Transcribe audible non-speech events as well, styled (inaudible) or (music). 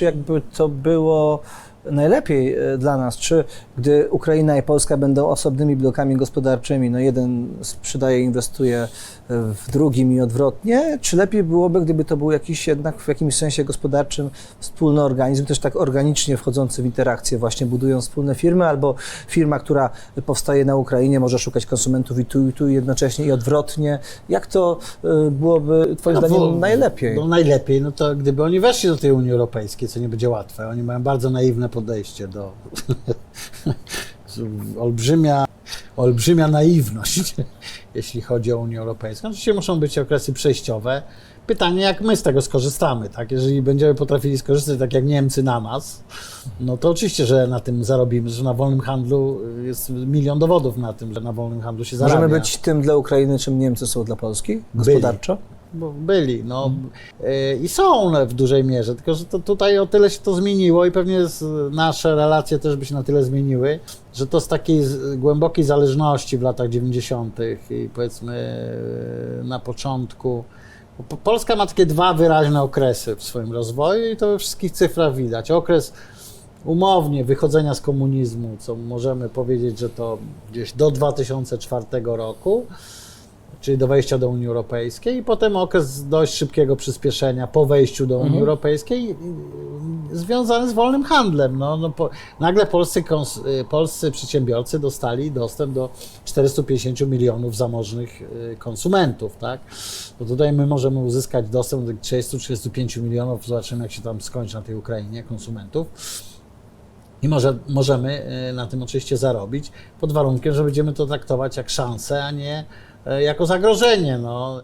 jakby to było najlepiej e, dla nas, czy gdy Ukraina i Polska będą osobnymi blokami gospodarczymi, no jeden sprzedaje, inwestuje w drugim i odwrotnie, czy lepiej byłoby, gdyby to był jakiś jednak w jakimś sensie gospodarczym wspólny organizm, też tak organicznie wchodzący w interakcję, właśnie budują wspólne firmy, albo firma, która powstaje na Ukrainie, może szukać konsumentów i tu, i tu, i jednocześnie i odwrotnie. Jak to e, byłoby Twoim No, zdaniem bo- najlepiej? No najlepiej, no to gdyby oni weszli do tej Unii Europejskiej, co nie będzie łatwe. Oni mają bardzo naiwne podejście do... (laughs) olbrzymia, olbrzymia naiwność, (laughs) jeśli chodzi o Unię Europejską. Oczywiście muszą być okresy przejściowe. Pytanie, jak my z tego skorzystamy, tak? Jeżeli będziemy potrafili skorzystać tak jak Niemcy na nas, no to oczywiście, że na tym zarobimy, że na wolnym handlu jest milion dowodów na tym, że na wolnym handlu się zarabia. Możemy być tym dla Ukrainy, czym Niemcy są dla Polski gospodarczo? Bo byli, no y, i są w dużej mierze, tylko że to tutaj o tyle się to zmieniło i pewnie nasze relacje też by się na tyle zmieniły, że to z takiej głębokiej zależności w latach 90. i powiedzmy y, na początku. Polska ma takie dwa wyraźne okresy w swoim rozwoju i to we wszystkich cyfrach widać. Okres umownie wychodzenia z komunizmu, co możemy powiedzieć, że to gdzieś do 2004 roku, czyli do wejścia do Unii Europejskiej, i potem okres dość szybkiego przyspieszenia po wejściu do Unii Europejskiej, y, związany z wolnym handlem. No, no po, nagle polscy, kons, y, polscy przedsiębiorcy dostali dostęp do 450 milionów zamożnych y, konsumentów, tak? To tutaj my możemy uzyskać dostęp do 30-35 milionów, zobaczymy jak się tam skończy na tej Ukrainie, konsumentów. I może, możemy na tym oczywiście zarobić, pod warunkiem, że będziemy to traktować jak szansę, a nie jako zagrożenie. No.